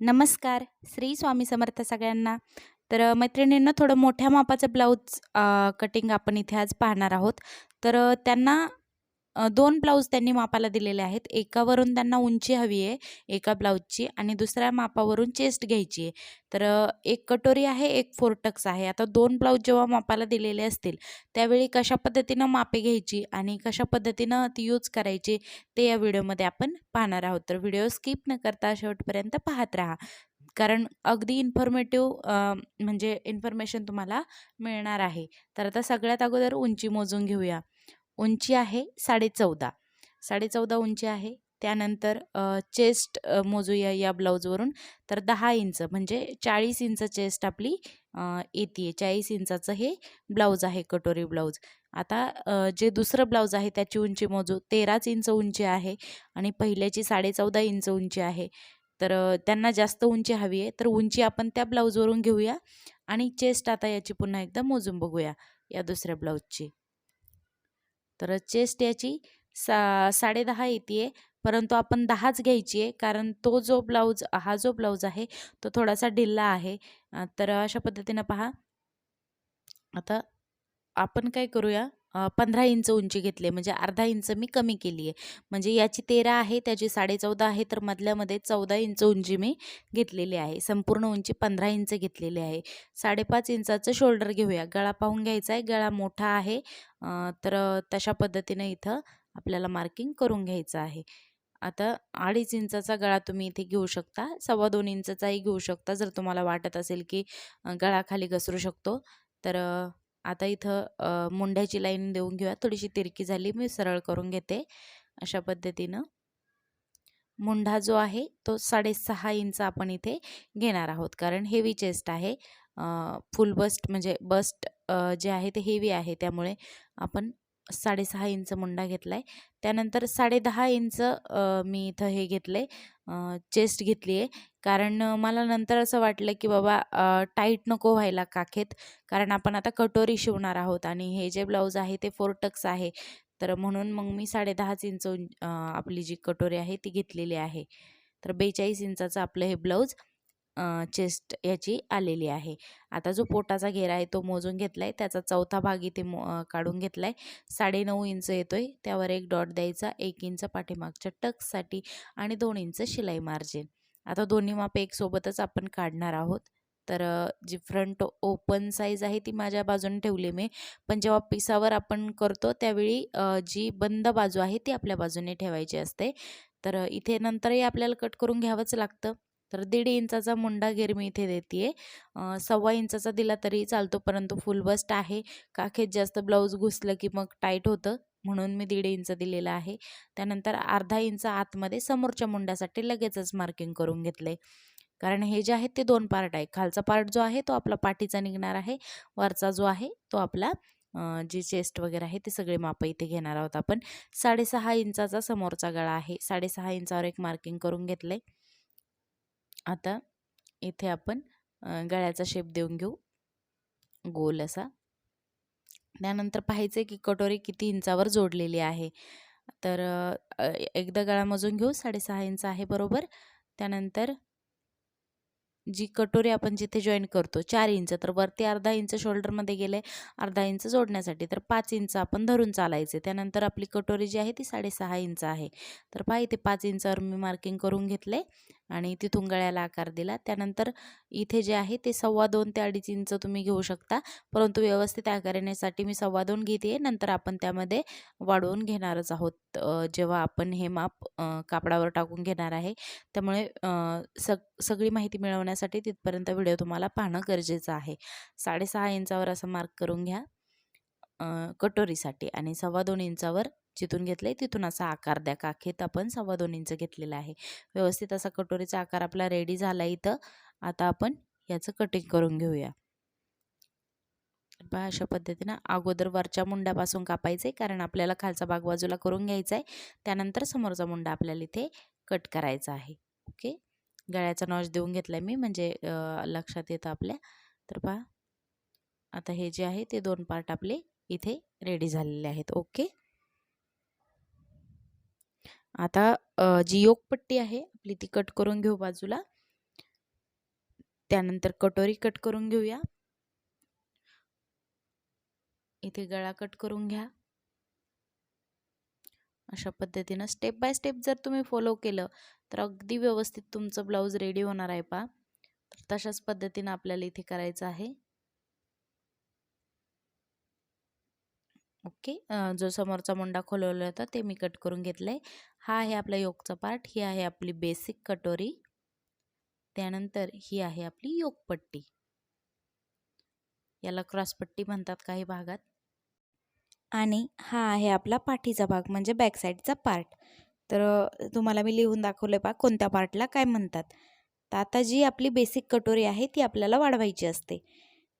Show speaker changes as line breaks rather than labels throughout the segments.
नमस्कार श्री स्वामी समर्थ सगळ्यांना. तर मैत्रिणींना थोडं मोठ्या मापाचं ब्लाऊज कटिंग आपण इथे आज पाहणार आहोत. तर त्यांना दोन ब्लाऊज त्यांनी मापाला दिलेले आहेत. एकावरून त्यांना उंची हवी आहे एका ब्लाऊजची आणि दुसऱ्या मापावरून चेस्ट घ्यायची आहे. तर एक कटोरी आहे एक फोरटक्स आहे. आता दोन ब्लाऊज जेव्हा मापाला दिलेले असतील त्यावेळी कशा पद्धतीनं मापे घ्यायची आणि कशा पद्धतीनं ती यूज करायची ते या व्हिडिओमध्ये आपण पाहणार आहोत. तर व्हिडिओ स्किप न करता शेवटपर्यंत पाहत राहा. कारण अगदी इन्फॉर्मेटिव्ह म्हणजे इन्फॉर्मेशन तुम्हाला मिळणार आहे. तर आता सगळ्यात अगोदर उंची मोजून घेऊया. उंची आहे साडेचौदा. साडेचौदा उंची आहे. त्यानंतर चेस्ट मोजूया या ब्लाऊजवरून. तर दहा इंच म्हणजे चाळीस इंच चेस्ट आपली येते चाळीस इंचाचं हे ब्लाऊज आहे कटोरी ब्लाऊज. आता जे दुसरं ब्लाऊज आहे त्याची उंची मोजू. तेराच इंच उंची आहे आणि पहिल्याची साडेचौदा इंच उंची आहे. तर त्यांना जास्त उंची हवी आहे. तर उंची आपण त्या ब्लाऊजवरून घेऊया आणि चेस्ट आता याची पुन्हा एकदा मोजून बघूया या दुसऱ्या ब्लाऊजची. तर चेस्ट याची सा साडेदहा येते आहे परंतु आपण दहाच घ्यायची आहे कारण तो जो ब्लाऊज हा जो ब्लाऊज आहे तो थोडासा ढिल्ला आहे. तर अशा पद्धतीनं पहा. आता आपण काय करूया? पंधरा इंच उंची घेतली म्हणजे अर्धा इंच मी कमी केली आहे. म्हणजे याची तेरा आहे त्याची साडेचौदा आहे तर मधल्यामध्ये चौदा इंच उंची मी घेतलेली आहे. संपूर्ण उंची पंधरा इंच घेतलेली आहे. साडेपाच इंचाचं शोल्डर घेऊया. गळा पाहून घ्यायचा आहे. गळा मोठा आहे. तर तशा पद्धतीनं इथं आपल्याला मार्किंग करून घ्यायचं आहे. आता अडीच इंचाचा गळा तुम्ही इथे घेऊ शकता. सव्वा दोन इंचाचाही घेऊ शकता जर तुम्हाला वाटत असेल की गळा खाली घसरू शकतो. तर आता इथं मुंड्याची लाईन देऊन घेऊया. थोडीशी तिरकी झाली मी सरळ करून घेते. अशा पद्धतीनं मुंढा जो आहे तो साडेसहा इंच आपण इथे घेणार आहोत. कारण हेवी चेस्ट आहे. फुल बस्ट म्हणजे बस्ट जे आहे ते हेवी आहे. त्यामुळे आपण साडेसहा इंच मुंडा घेतला आहे त्यानंतर साडेदहा इंच मी इथं हे घेतलं आहे चेस्ट घेतली आहे कारण मला नंतर असं वाटलं की बाबा टाईट नको व्हायला काखेत. कारण आपण आता कटोरी शिवणार आहोत आणि हे जे ब्लाऊज आहे ते फोर टक्स आहे. तर म्हणून मग मी साडेदहाच इंच आपली जी कटोरी आहे ती घेतलेली आहे. तर बेचाळीस इंचाचं आपलं हे ब्लाऊज. चेस्ट याची आलेली आहे. आता जो पोटाचा घेरा आहे तो मोजून घेतला आहे त्याचा चौथा भाग इथे मो काढून घेतला आहे साडेनऊ इंच येतो आहे त्यावर एक डॉट द्यायचा. एक इंच पाठीमागच्या टक्ससाठी आणि दोन इंच शिलाई मार्जिन. आता दोन्ही माप एक सोबतच आपण काढणार आहोत. तर जी फ्रंट ओपन साईज आहे ती माझ्या बाजूने ठेवली मी. पण जेव्हा पिसावर आपण करतो त्यावेळी जी बंद बाजू आहे ती आपल्या बाजूने ठेवायची असते. तर इथे नंतरही आपल्याला कट करून घ्यावंच लागतं. तर दीड इंचाचा मुंडा घेर मी इथे देते आहे सव्वा इंचाचा दिला तरी चालतो परंतु फुल बस्ट आहे. काखेत जास्त ब्लाऊज घुसलं की मग टाईट होतं म्हणून मी दीड इंच दिलेला आहे. त्यानंतर अर्धा इंच आतमध्ये समोरच्या मुंड्यासाठी लगेचच मार्किंग करून घेतलं आहे कारण हे जे आहेत ते दोन पार्ट आहे. खालचा पार्ट जो आहे तो आपला पाठीचा निघणार आहे. वरचा जो आहे तो आपला जी चेस्ट वगैरे आहे ते सगळे मापं इथे घेणार आहोत आपण. साडेसहा इंचाचा समोरचा गळा आहे. साडेसहा इंचावर एक मार्किंग करून घेतलं आहे आता इथे आपण गळ्याचा शेप देऊन घेऊ. गोल असा. त्यानंतर पाहायचं की कटोरी किती इंचावर जोडलेली आहे. तर एकदा गळा मोजून घेऊ साडेसहा इंच आहे बरोबर. त्यानंतर जी कटोरी आपण जिथे जॉईन करतो चार इंच. तर वरती अर्धा इंच शोल्डरमध्ये गेले अर्धा इंच जोडण्यासाठी. तर पाच इंच आपण धरून चालायचे. त्यानंतर आपली कटोरी जी आहे ती साडेसहा इंच आहे. तर पहा इथे पाच इंचावर मी मार्किंग करून घेतले आणि तिथून गळ्याला आकार दिला. त्यानंतर इथे जे आहे ते सव्वा दोन ते अडीच इंच तुम्ही घेऊ शकता. परंतु व्यवस्थित आकार येण्यासाठी मी सव्वा दोन घेते. नंतर आपण त्यामध्ये वाढवून घेणारच आहोत. जेव्हा आपण हे माप कापडावर टाकून घेणार आहे. त्यामुळे सग सगळी माहिती मिळवण्यासाठी तिथपर्यंत व्हिडिओ तुम्हाला पाहणं गरजेचं आहे. साडेसहा इंचावर असं मार्क करून घ्या. कटोरीसाठी आणि सव्वा दोन इंचावर जिथून घेतलं आहे तिथून असा आकार द्या. काखेत आपण सव्वा दोन इंच घेतलेला आहे. व्यवस्थित असा कटोरीचा आकार आपला रेडी झाला इथं. आता आपण याचं कटिंग करून घेऊया. पहा अशा पद्धतीनं अगोदर वरच्या मुंड्यापासून कापायचं आहे कारण आपल्याला खालचा भाग बाजूला करून घ्यायचा आहे त्यानंतर समोरचा मुंडा आपल्याला इथे कट करायचा आहे. ओके? गळ्याचा नॉच देऊन घेतला आहे मी म्हणजे लक्षात येतं आपल्या. तर पहा. आता हे जे आहे ते दोन पार्ट आपले इथे रेडी झालेले आहेत. ओके? आता जी योगपट्टी आहे आपली ती कट करून घेऊ बाजूला. त्यानंतर कटोरी कट करून घेऊया. इथे गळा कट करून घ्या. अशा पद्धतीनं स्टेप बाय स्टेप जर तुम्ही फॉलो केलं तर अगदी व्यवस्थित तुमचं ब्लाऊज रेडी होणार आहे पा तर तशाच पद्धतीनं आपल्याला इथे करायचं आहे. ओके. जो समोरचा मुंडा खोलवला होता ते मी कट करून घेतलं आहे हा आहे आपला योगचा पार्ट ही आहे आपली बेसिक कटोरी. त्यानंतर ही आहे आपली योगपट्टी. याला क्रॉसपट्टी म्हणतात काही भागात. आणि हा आहे आपला पाठीचा भाग म्हणजे बॅक साईडचा पार्ट. तर तुम्हाला मी लिहून दाखवलं पा कोणत्या पार्टला काय म्हणतात. तर आता जी आपली बेसिक कटोरी आहे ती आपल्याला वाढवायची असते.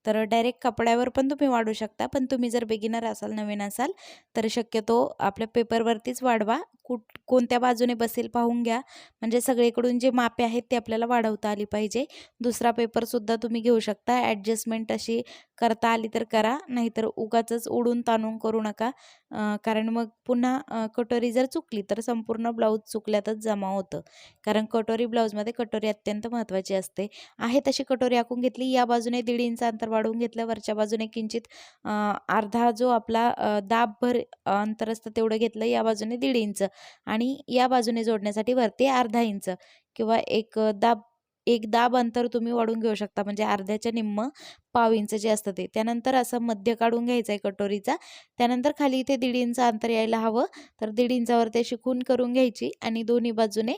तर डायरेक्ट कपड्यावर पण तुम्ही वाढू शकता. पण तुम्ही जर बिगिनर असाल नवीन असाल तर शक्यतो आपल्या पेपरवरतीच वाढवा. कुठ कोणत्या बाजूने बसेल पाहून घ्या. म्हणजे सगळीकडून जे मापे आहेत ते आपल्याला वाढवता आली पाहिजे. दुसरा पेपरसुद्धा तुम्ही घेऊ शकता. ॲडजस्टमेंट अशी करता आली तर करा. नाहीतर उगाच उडून ताणून करू नका. कारण मग पुन्हा कटोरी जर चुकली तर संपूर्ण ब्लाऊज चुकल्यातच जमा होतं. कारण कटोरी ब्लाऊजमध्ये कटोरी अत्यंत महत्त्वाची असते. आहे तशी कटोरी आखून घेतली या बाजूने दीड इंच अंतर वाढवून घेतलं वरच्या बाजूने किंचित अर्धा जो आपला दाबभर अंतर असतं तेवढं घेतलं या बाजूने दीड इंच. आणि या बाजूने जोडण्यासाठी वरती अर्धा इंच किंवा एक दाब एक दाब अंतर तुम्ही वाढून घेऊ शकता. म्हणजे अर्ध्याच्या निम्म पाव इंच जे असतं ते. त्यानंतर असं मध्य काढून घ्यायचं आहे कटोरीचा. त्यानंतर खाली इथे दीड इंच अंतर यायला हवं. तर दीड इंचावर ते शिकून करून घ्यायची आणि दोन्ही बाजूने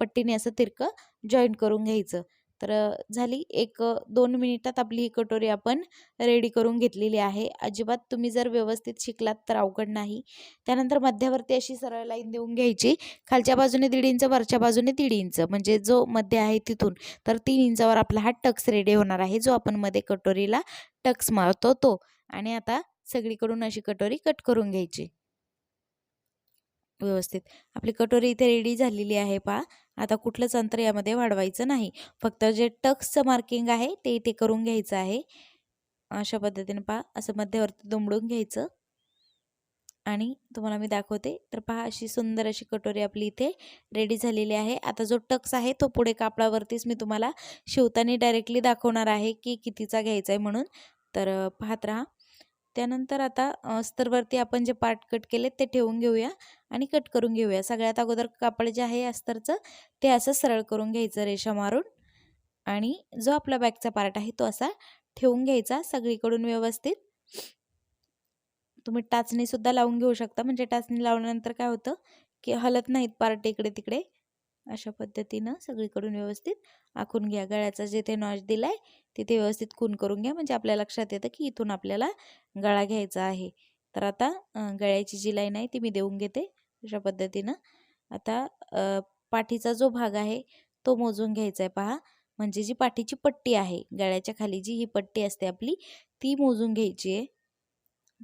पट्टीने असं तिरकं जॉईंट करून घ्यायचं. तर झाली एक दोन मिनिटात आपली ही कटोरी आपण रेडी करून घेतलेली आहे. अजिबात तुम्ही जर व्यवस्थित शिकलात तर अवघड नाही. त्यानंतर मध्यावरती अशी सरळ लाईन देऊन घ्यायची. खालच्या बाजूने दीड इंच वरच्या बाजूने दीड इंच म्हणजे जो मध्य आहे तिथून. तर तीन इंचावर आपला हा टक्स रेडी होणार आहे जो आपण मध्ये कटोरीला टक्स मारतो तो. आणि आता सगळीकडून अशी कटोरी कट करून घ्यायची. व्यवस्थित. आपली कटोरी इथे रेडी झालेली आहे पहा. आता कुठलंच अंतर यामध्ये वाढवायचं नाही. फक्त जे टक्सचं मार्किंग आहे ते इथे करून घ्यायचं आहे. अशा पद्धतीने पहा असं मध्यवर्ती दुमडून घ्यायचं. आणि तुम्हाला मी दाखवते. तर पहा अशी सुंदर अशी कटोरी आपली इथे रेडी झालेली आहे. आता जो टक्स आहे तो पुढे कापडावरतीच मी तुम्हाला शिवताना डायरेक्टली दाखवणार आहे की कितीचा घ्यायचा आहे म्हणून. तर पाहत राहा. त्यानंतर आता अस्तरवरती आपण जे पार्ट कट केले ते ठेवून घेऊया आणि कट करून घेऊया. सगळ्यात अगोदर कापड जे आहे अस्तरचं ते असं सरळ करून घ्यायचं रेषा मारून आणि जो आपला बॅगचा पार्ट आहे तो असा ठेवून घ्यायचा सगळीकडून व्यवस्थित. तुम्ही टाचणीसुद्धा लावून घेऊ शकता. म्हणजे टाचणी लावल्यानंतर काय होतं की हलत नाहीत पार्ट इकडे तिकडे. अशा पद्धतीनं सगळीकडून व्यवस्थित आखून घ्या. गळ्याचा जिथे नॉच दिला आहे तिथे व्यवस्थित खून करून घ्या. म्हणजे आपल्या लक्षात येतं की इथून आपल्याला गळा घ्यायचा आहे. तर आता गळ्याची जी लाईन आहे ती मी देऊन घेते अशा पद्धतीनं. आता पाठीचा जो भाग आहे तो मोजून घ्यायचा आहे पहा. म्हणजे जी पाठीची पट्टी आहे गळ्याच्या खाली जी ही पट्टी असते आपली ती मोजून घ्यायची आहे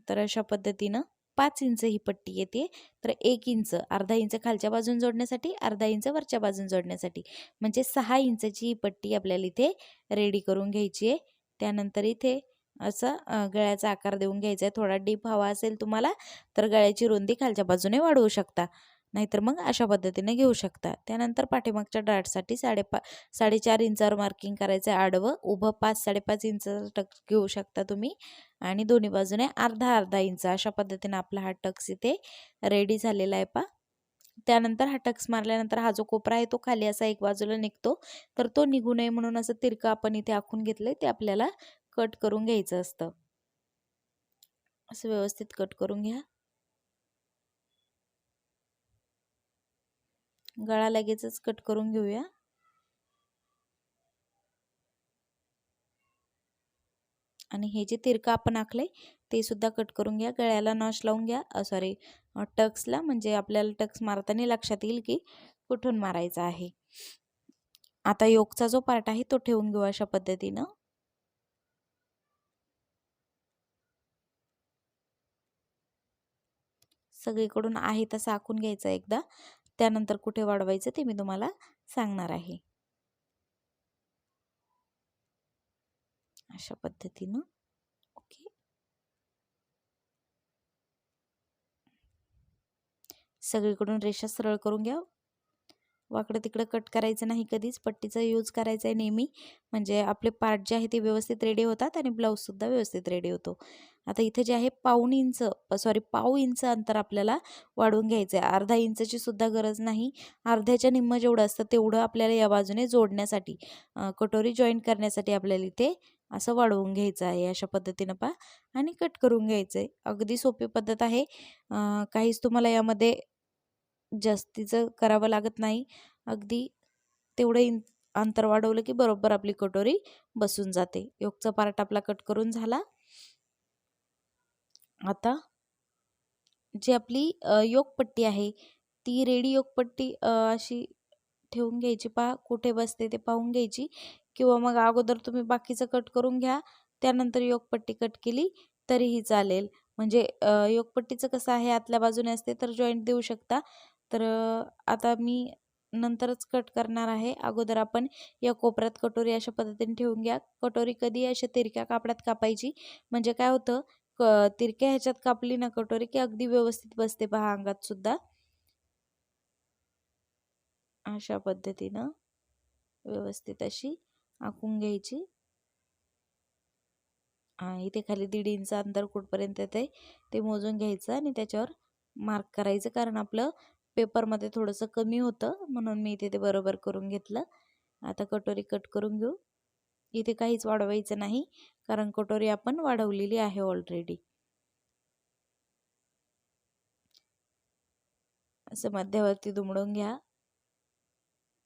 तर अशा पद्धतीनं पाच इंच ही पट्टी येते. तर एक इंच अर्धा इंच खालच्या बाजून जोडण्यासाठी अर्धा इंच वरच्या बाजून जोडण्यासाठी. म्हणजे सहा इंचची ही पट्टी आपल्याला इथे रेडी करून घ्यायची आहे. त्यानंतर इथे असं गळ्याचा आकार देऊन घ्यायचा आहे. थोडा डीप हवा असेल तुम्हाला तर गळ्याची रुंदी खालच्या बाजूने वाढवू शकता. नाहीतर मग अशा पद्धतीने घेऊ शकता. त्यानंतर पाठीमागच्या डाटसाठी साडेपा साडेचार इंचावर मार्किंग करायचं आहे आडवं उभं पाच साडेपाच इंचाचा टक घेऊ शकता तुम्ही. आणि दोन्ही बाजूने अर्धा अर्धा इंच अशा पद्धतीने आपला हा टक्स इथे रेडी झालेला आहे पा त्यानंतर हा टक्स मारल्यानंतर हा जो कोपरा आहे तो खाली असा एक बाजूला निघतो. तर तो निघू नये म्हणून असं तिरकं आपण इथे आखून घेतलंय ते आपल्याला कट करून घ्यायचं असतं. असं व्यवस्थित कट करून घ्या. गळा लगेचच कट करून घेऊया. आणि हे जे तिरकं आपण आखले ते सुद्धा कट करून घ्या. गळ्याला नॉश लावून घ्या. सॉरी टक्सला म्हणजे आपल्याला टक्स मारताना लक्षात येईल की कुठून मारायचा आहे. आता योगचा जो पार्ट आहे तो ठेवून घेऊ अशा पद्धतीनं. सगळीकडून आहे तसं आखून घ्यायचं एकदा. त्यानंतर कुठे वाढवायचं ते मी तुम्हाला सांगणार आहे. अशा पद्धतीनं. ओके. सगळीकडून रेषा सरळ करून घ्या. वाकडं तिकडं कट करायचं नाही कधीच. पट्टीचा यूज करायचा आहे नेहमी. म्हणजे आपले पार्ट जे आहे ते व्यवस्थित रेडी होतात आणि ब्लाऊजसुद्धा व्यवस्थित रेडी होतो. आता इथे जे आहे पाऊण इंच सॉरी पाऊ इंच अंतर आपल्याला वाढवून घ्यायचं आहे. अर्धा इंचची सुद्धा गरज नाही. अर्ध्याच्या निम्म जेवढं असतं तेवढं आपल्याला या बाजूने जोडण्यासाठी कटोरी जॉईंट करण्यासाठी आपल्याला इथे असं वाढवून घ्यायचं आहे. अशा पद्धतीनं पा आणि कट करून घ्यायचं आहे. अगदी सोपी पद्धत आहे. काहीच तुम्हाला यामध्ये जास्तीचं करावं लागत नाही अगदी तेवढं इन अंतर वाढवलं की बरोबर आपली कटोरी बसून जाते. योगचा पार्ट आपला कट करून झाला. आता जी आपली योगपट्टी आहे ती रेडी योगपट्टी अशी ठेवून घ्यायची पहा कुठे बसते ते पाहून घ्यायची. किंवा मग अगोदर तुम्ही बाकीचं कट करून घ्या त्यानंतर योगपट्टी कट केली तरीही चालेल. म्हणजे योगपट्टीचं कसं आहे आतल्या बाजूने असते तर जॉईंट देऊ शकता. तर आता मी नंतरच कट करणार आहे. अगोदर आपण या कोपऱ्यात कटोरी अशा पद्धतीने ठेवून घ्या. कटोरी कधी अशा तिरक्या कापड्यात कापायची? म्हणजे काय होतं? क तिरक्या ह्याच्यात कापली ना कटोरी की अगदी व्यवस्थित बसते पहा अंगात सुद्धा. अशा पद्धतीनं व्यवस्थित अशी आखून घ्यायची. इथे खाली दीड इंच अंतर कुठपर्यंत येते ते मोजून घ्यायचं आणि त्याच्यावर मार्क करायचं. कारण आपलं पेपरमध्ये थोडंसं कमी होतं म्हणून मी इथे ते बरोबर करून घेतलं. आता कटोरी कट करून घेऊ. इथे काहीच वाढवायचं नाही कारण कटोरी आपण वाढवलेली आहे ऑलरेडी असं मध्यावरती दुमडून घ्या.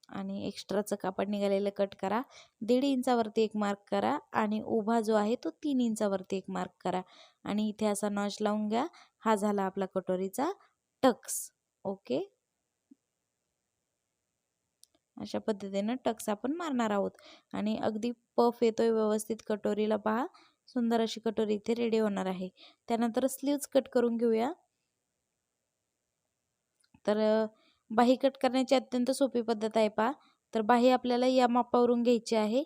आणि एक्स्ट्राचं कापड निघालेलं कट करा. दीड इंचावरती एक मार्क करा आणि उभा जो आहे तो तीन इंचावरती एक मार्क करा. आणि इथे असा नॉच लावून घ्या. हा झाला आपला कटोरीचा टक्स ओके. अशा पद्धतीनं टक्स आपण मारणार आहोत. आणि अगदी पफ येतोय व्यवस्थित कटोरीला पहा. सुंदर अशी कटोरी इथे रेडी होणार आहे. त्यानंतर स्लीव्ज कट करून घेऊया. तर बाही कट करण्याची अत्यंत सोपी पद्धत आहे पहा. तर बाही आपल्याला या मापावरून घ्यायची आहे.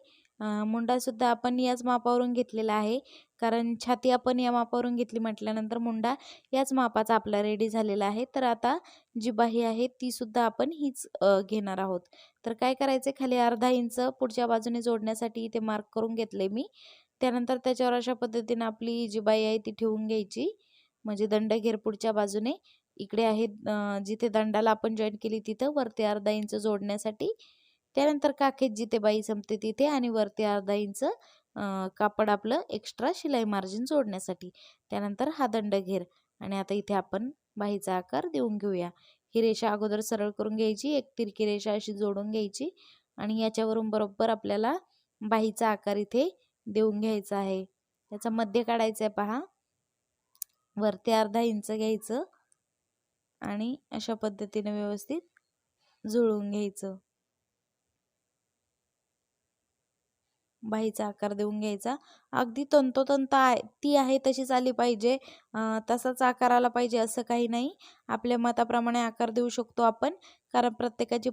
मुंडासुद्धा आपण याच मापावरून घेतलेला आहे. कारण छाती आपण या मापावरून घेतली म्हटल्यानंतर मुंडा याच मापाचा आपला रेडी झालेला आहे. तर आता जी बाही आहे तीसुद्धा आपण हीच घेणार आहोत. तर काय करायचं खाली अर्धा इंच पुढच्या बाजूने जोडण्यासाठी इथे मार्क करून घेतले मी. त्यानंतर त्याच्यावर अशा पद्धतीने आपली जी बाई आहे ती ठेवून घ्यायची. म्हणजे दंड घेर पुढच्या बाजूने. इकडे आहे जिथे दंडाला आपण जॉईन केली तिथं वरती अर्धा इंच जोडण्यासाठी. त्यानंतर काखेत जिथे बाई संपते तिथे आणि वरती अर्धा इंच कापड आपलं एक्स्ट्रा शिलाई मार्जिन जोडण्यासाठी. त्यानंतर हा दंड घेर आणि आता इथे आपण बाईचा आकार देऊन घेऊया. ही रेषा अगोदर सरळ करून घ्यायची एक तिरकी रेषा अशी जोडून घ्यायची आणि याच्यावरून बरोबर आपल्याला बाईचा आकार इथे देऊन घ्यायचा आहे. याचा मध्य काढायचा आहे पहा. वरती अर्धा इंच घ्यायचं आणि अशा पद्धतीने व्यवस्थित जुळवून घ्यायचं. बाईचा आकार देऊन घ्यायचा. अगदी तंतोतंत आहे ती आहे तशीच आली पाहिजे. तसाच आकार आला पाहिजे असं काही नाही. आपल्या मताप्रमाणे आकार देऊ शकतो आपण. कारण प्रत्येकाची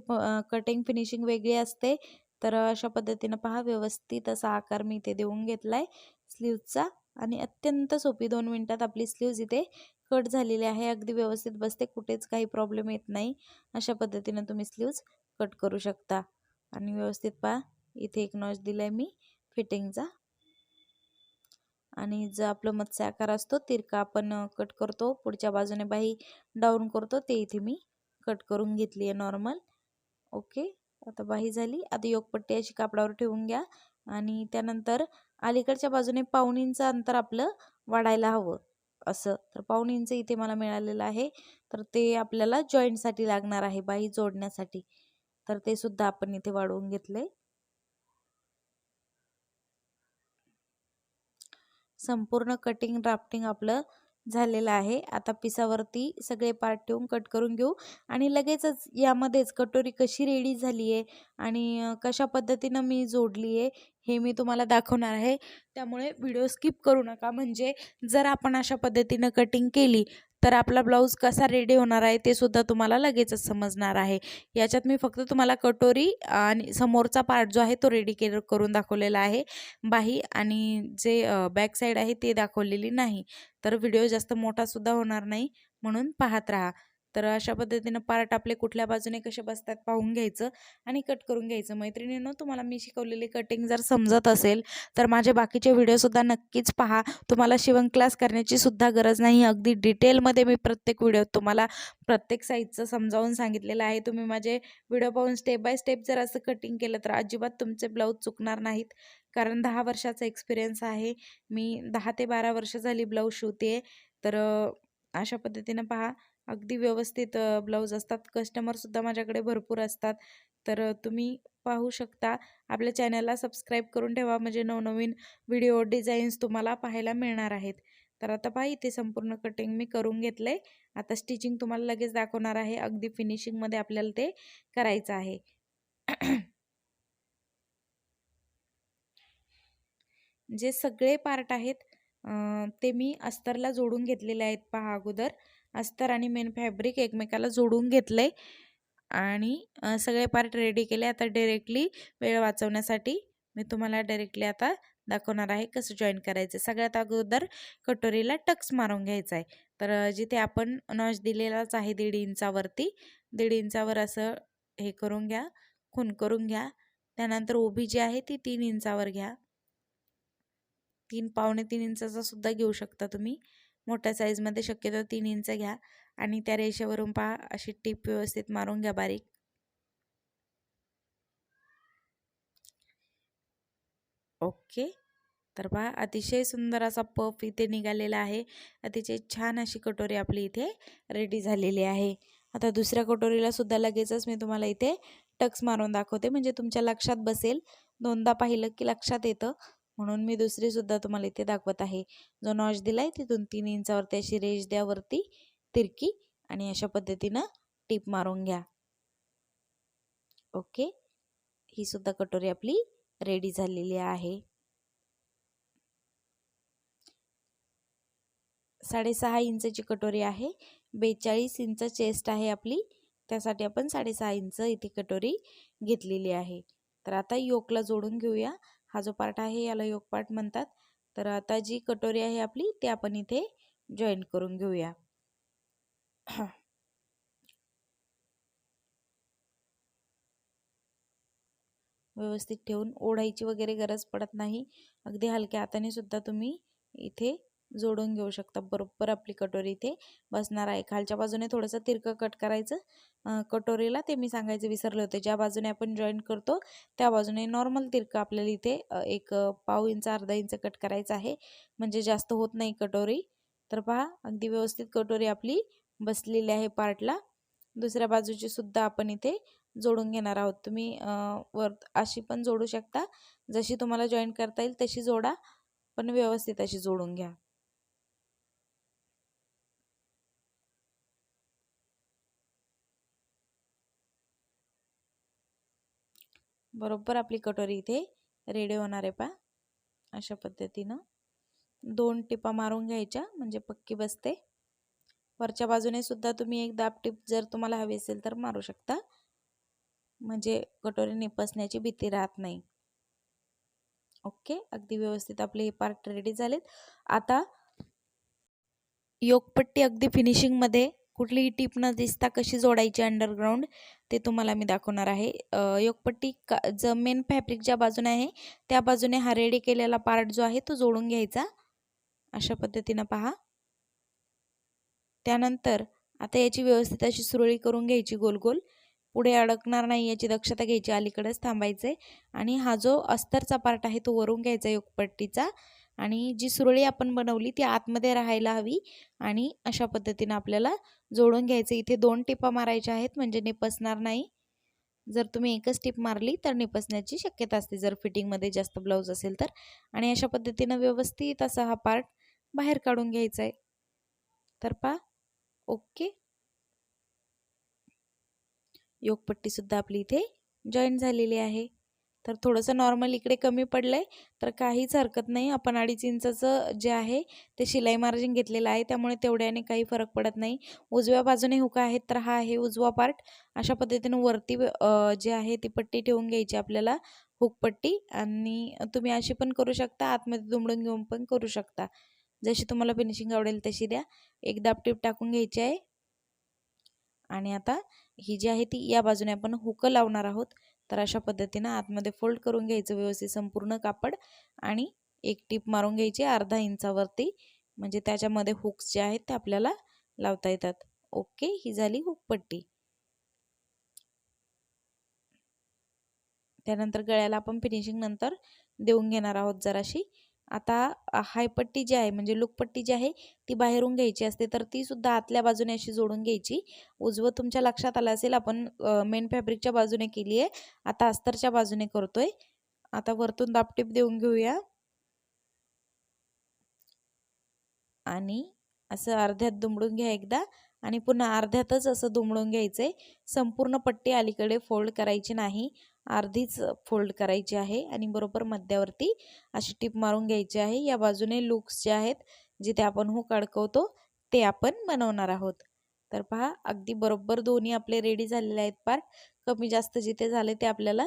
कटिंग फिनिशिंग वेगळी असते. तर अशा पद्धतीनं पहा व्यवस्थित असा आकार मी इथे देऊन घेतला आहे स्लीवचा आणि अत्यंत सोपी दोन मिनटात आपली स्लीव्ज इथे कट झालेली आहे. अगदी व्यवस्थित बसते कुठेच काही प्रॉब्लेम येत नाही. अशा पद्धतीनं तुम्ही स्लीव्ज कट करू शकता. आणि व्यवस्थित पहा. इथे एक नॉच दिला आहे मी फिटिंगचा. आणि जो आपलं मत्स्य आकार असतो तिरका आपण कट करतो. पुढच्या बाजूने बाही डाऊन करतो ते इथे मी कट करून घेतली आहे नॉर्मल ओके आता बाही झाली. आता योगपट्टी अशी कापडावर ठेवून घ्या. आणि त्यानंतर अलीकडच्या बाजूने पाऊण इंच अंतर आपलं वाढायला हवं. असं. तर पाऊण इंच इथे मला मिळालेलं आहे. तर ते आपल्याला जॉईंटसाठी लागणार आहे बाही जोडण्यासाठी. तर ते सुद्धा आपण इथे वाढवून घेतले संपूर्ण कटिंग ड्राफ्टिंग आपलं झालेलं आहे. आता पिसावरती सगळे पार्ट ठेवून कट करून घेऊ. आणि लगेचच यामध्येच कटोरी कशी रेडी झाली आहे आणि कशा पद्धतीनं मी जोडली आहे हे मी तुम्हाला दाखवणार आहे. त्यामुळे व्हिडिओ स्किप करू नका. म्हणजे जर आपण अशा पद्धतीनं कटिंग केली तर आपला ब्लाऊज कसा रेडी होणार आहे ते सुद्धा तुम्हाला लगेचच समजणार आहे. याच्यात मी फक्त तुम्हाला कटोरी आणि समोरचा पार्ट जो आहे तो रेडी केर करून दाखवलेला आहे. बाही आणि जे बॅक साईड आहे ते दाखवलेली नाही. तर व्हिडिओ जास्त मोठासुद्धा होणार नाही. म्हणून पाहत राहा. तर अशा पद्धतीनं पार्ट आपले कुठल्या बाजूने कसे बसतात पाहून घ्यायचं आणि कट करून घ्यायचं. मैत्रिणीनं तुम्हाला मी शिकवलेली कटिंग जर समजत असेल तर माझे बाकीचे व्हिडिओसुद्धा नक्कीच पहा. तुम्हाला शिवण क्लास करण्याची सुद्धा गरज नाही. अगदी डिटेलमध्ये मी प्रत्येक व्हिडिओ तुम्हाला प्रत्येक साईजचं समजावून सांगितलेलं आहे. तुम्ही माझे व्हिडिओ पाहून स्टेप बाय स्टेप जर असं कटिंग केलं तर अजिबात तुमचे ब्लाऊज चुकणार नाहीत. कारण दहा वर्षाचा एक्सपिरियन्स आहे. मी दहा ते बारा वर्ष झाली ब्लाऊज शिवते तर अशा पद्धतीनं पहा. अगदी व्यवस्थित ब्लाऊज असतात. कस्टमरसुद्धा माझ्याकडे भरपूर असतात. तर तुम्ही पाहू शकता. आपल्या चॅनलला सबस्क्राईब करून ठेवा. म्हणजे नवनवीन व्हिडिओ डिझाईन्स तुम्हाला पाहायला मिळणार आहेत. तर आता पहा इथे संपूर्ण कटिंग मी करून घेतलं आहे आता स्टिचिंग तुम्हाला लगेच दाखवणार आहे. अगदी फिनिशिंगमध्ये आपल्याला ते करायचं आहे. जे सगळे पार्ट आहेत ते मी अस्तरला जोडून घेतलेले आहेत पहा अगोदर. अस्तर आणि मेन फॅब्रिक एकमेकाला जोडून घेतलं आहे आणि सगळे पार्ट रेडी केले. आता डायरेक्टली वेळ वाचवण्यासाठी मी तुम्हाला डायरेक्टली आता दाखवणार आहे कसं जॉईन करायचं. सगळ्यात अगोदर कटोरीला टक्स मारून घ्यायचा आहे तर जिथे आपण नॉच दिलेलाच आहे दीड इंचावरती दीड इंचावर असं हे करून घ्या खून करून घ्या. त्यानंतर उभी जी आहे ती तीन इंचावर घ्या. तीन पावणे तीन इंचाचा सुद्धा घेऊ शकता तुम्ही. मोठ्या साईजमध्ये शक्यतो तीन इंच घ्या आणि त्या रेषेवरून पहा अशी टीप व्यवस्थित मारून घ्या बारीक. ओके. तर पहा अतिशय सुंदर असा पफ इथे निघालेला आहे. अतिशय छान अशी कटोरी आपली इथे रेडी झालेली आहे. आता दुसऱ्या कटोरीला सुद्धा लगेचच मी तुम्हाला इथे टक्स मारून दाखवते. म्हणजे तुमच्या लक्षात बसेल. दोनदा पाहिलं की लक्षात येतं. म्हणून मी दुसरीसुद्धा तुम्हाला इथे दाखवत आहे. जो नॉच दिला आहे तिथून तीन इंचावरती अशी रेज द्यावरती तिरकी आणि अशा पद्धतीनं टीप मारून घ्या. ओके? ही सुद्धा कटोरी आपली रेडी झालेली आहे. साडेसहा इंचची कटोरी आहे. बेचाळीस इंच चेस्ट आहे आपली. त्यासाठी आपण साडेसहा इंच इथे कटोरी घेतलेली आहे. तर आता योकला जोडून घेऊया. हा जो पार्ट आहे याला योग पार्ट म्हणतात. तर आता जी कटोरी आहे आपली ती आपण इथे जॉईन करून घेऊया. व्यवस्थित ठेवून ओढायची वगैरे गरज पडत नाही. अगदी हलक्या हाताने सुद्धा तुम्ही इथे जोडून घेऊ शकता. बरोबर आपली कटोरी इथे बसणार आहे. खालच्या बाजूने थोडंसं तिरकं कट करायचं. कटोरीला ते मी सांगायचं विसरले होते. ज्या बाजूने आपण जॉईन करतो त्या बाजूने नॉर्मल तिरकं आपल्याला इथे एक पाव इंच अर्धा इंच कट करायचं आहे. म्हणजे जास्त होत नाही कटोरी. तर पहा अगदी व्यवस्थित कटोरी आपली बसलेली आहे पार्टला. दुसऱ्या बाजूची सुद्धा आपण इथे जोडून घेणार आहोत. तुम्ही वर अशी पण जोडू शकता. जशी तुम्हाला जॉईन करता येईल तशी जोडा. पण व्यवस्थित अशी जोडून घ्या. बरोबर आपली कटोरी इथे रेडी होणार आहे पा अशा पद्धतीनं. दोन टिपा मारून घ्यायच्या म्हणजे पक्की बसते. वरच्या बाजूने सुद्धा तुम्ही एक दाब टिप जर तुम्हाला हवी असेल तर मारू शकता. म्हणजे कटोरी निपसण्याची भीती राहत नाही. ओके अगदी व्यवस्थित आपले हे पार्ट रेडी झालेत. आता योगपट्टी अगदी फिनिशिंगमध्ये कुठलीही टीप न दिसता कशी जोडायची अंडरग्राऊंड ते तुम्हाला मी दाखवणार आहे. योगपट्टी का ज मेन फॅब्रिक ज्या बाजूने आहे त्या बाजूने हा रेडी केलेला पार्ट जो आहे तो जोडून घ्यायचा. अशा पद्धतीनं पहा. त्यानंतर आता याची व्यवस्थित अशी सुरळी करून घ्यायची गोल गोल पुढे अडकणार नाही याची दक्षता घ्यायची अलीकडेच थांबायचे आणि हा जो अस्तरचा पार्ट आहे तो वरून घ्यायचा योगपट्टीचा. आणि जी सुरळी आपण बनवली ती आतमध्ये राहायला हवी आणि अशा पद्धतीनं आपल्याला जोडून घ्यायचं. इथे दोन टिपा मारायच्या आहेत म्हणजे निपसणार नाही. जर तुम्ही एकच टिप मारली तर निपसण्याची शक्यता असते. जर फिटिंगमध्ये जास्त ब्लाऊज असेल तर. आणि अशा पद्धतीनं व्यवस्थित असा हा पार्ट बाहेर काढून घ्यायचा आहे. तर पा ओके. योगपट्टीसुद्धा आपली इथे जॉईन झालेली आहे. तर थोडंसं नॉर्मल इकडे कमी पडलं आहे तर काहीच हरकत नाही. आपण अडीच इंचाचं जे आहे ते शिलाई मार्जिन घेतलेलं आहे. त्यामुळे तेवढ्याने काही फरक पडत नाही. उजव्या बाजूने हुका आहेत तर हा आहे उजवा पार्ट अशा पद्धतीने वरती जे आहे ती पट्टी ठेवून घ्यायची आपल्याला हुकपट्टी आणि तुम्ही अशी पण करू शकता आतमध्ये दुमडून घेऊन पण करू शकता. जशी तुम्हाला फिनिशिंग आवडेल तशी द्या. एक दाब टीप टाकून घ्यायची आहे. आणि आता ही जी आहे ती या बाजूने आपण हुकं लावणार आहोत. तर अशा पद्धतीनं आतमध्ये फोल्ड करून घ्यायचं व्यवस्थित संपूर्ण कापड आणि एक टीप मारून घ्यायची अर्धा इंचावरती. म्हणजे त्याच्यामध्ये हुक्स जे आहेत ते आपल्याला लावता येतात. ओके ही झाली हुकपट्टी त्यानंतर गळ्याला आपण फिनिशिंग नंतर देऊन घेणार आहोत जराशी. आता हायपट्टी जी आहे म्हणजे लुकपट्टी जी आहे ती बाहेरून घ्यायची असते तर ती सुद्धा आतल्या बाजूने अशी जोडून घ्यायची. उजवं तुमच्या लक्षात आलं असेल आपण मेन फॅब्रिकच्या बाजूने केली आहे आता अस्तरच्या बाजूने करतोय. आता वरतून दापटीप देऊन घेऊया. आणि असं अर्ध्यात दुमडून घ्या एकदा. आणि पुन्हा अर्ध्यातच असं दुमडून घ्यायचं आहे संपूर्ण पट्टी अलीकडे फोल्ड करायची नाही. अर्धीच फोल्ड करायची आहे आणि बरोबर मध्यावरती अशी टीप मारून घ्यायची आहे. या बाजूने लुक्स जे आहेत जिथे आपण हुक अडकवतो ते आपण बनवणार आहोत. तर पहा अगदी बरोबर दोन्ही आपले रेडी झालेले आहेत पार्ट कमी जास्त जिथे झाले ते आपल्याला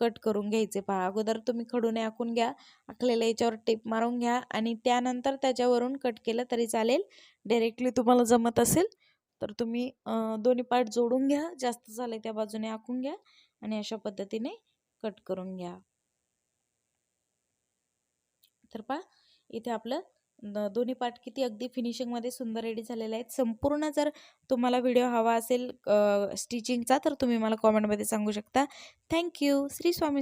कट करून घ्यायचे. पहा अगोदर तुम्ही खडूने आखून घ्या आखलेल्या याच्यावर टेप मारून घ्या आणि त्यानंतर त्याच्यावरून कट केलं तरी चालेल. डायरेक्टली तुम्हाला जमत असेल तर तुम्ही दोन्ही पार्ट जोडून घ्या. जास्त झाले त्या बाजूने आखून घ्या. आणि अशा पद्धतीने कट करून घ्या. तर पहा इथे आपलं दोन्ही पार्ट किती अगदी फिनिशिंगमध्ये सुंदर रेडी झालेले आहेत. संपूर्ण जर तुम्हाला व्हिडिओ हवा असेल स्टिचिंगचा तर तुम्ही मला कॉमेंटमध्ये सांगू शकता. थँक्यू श्री स्वामी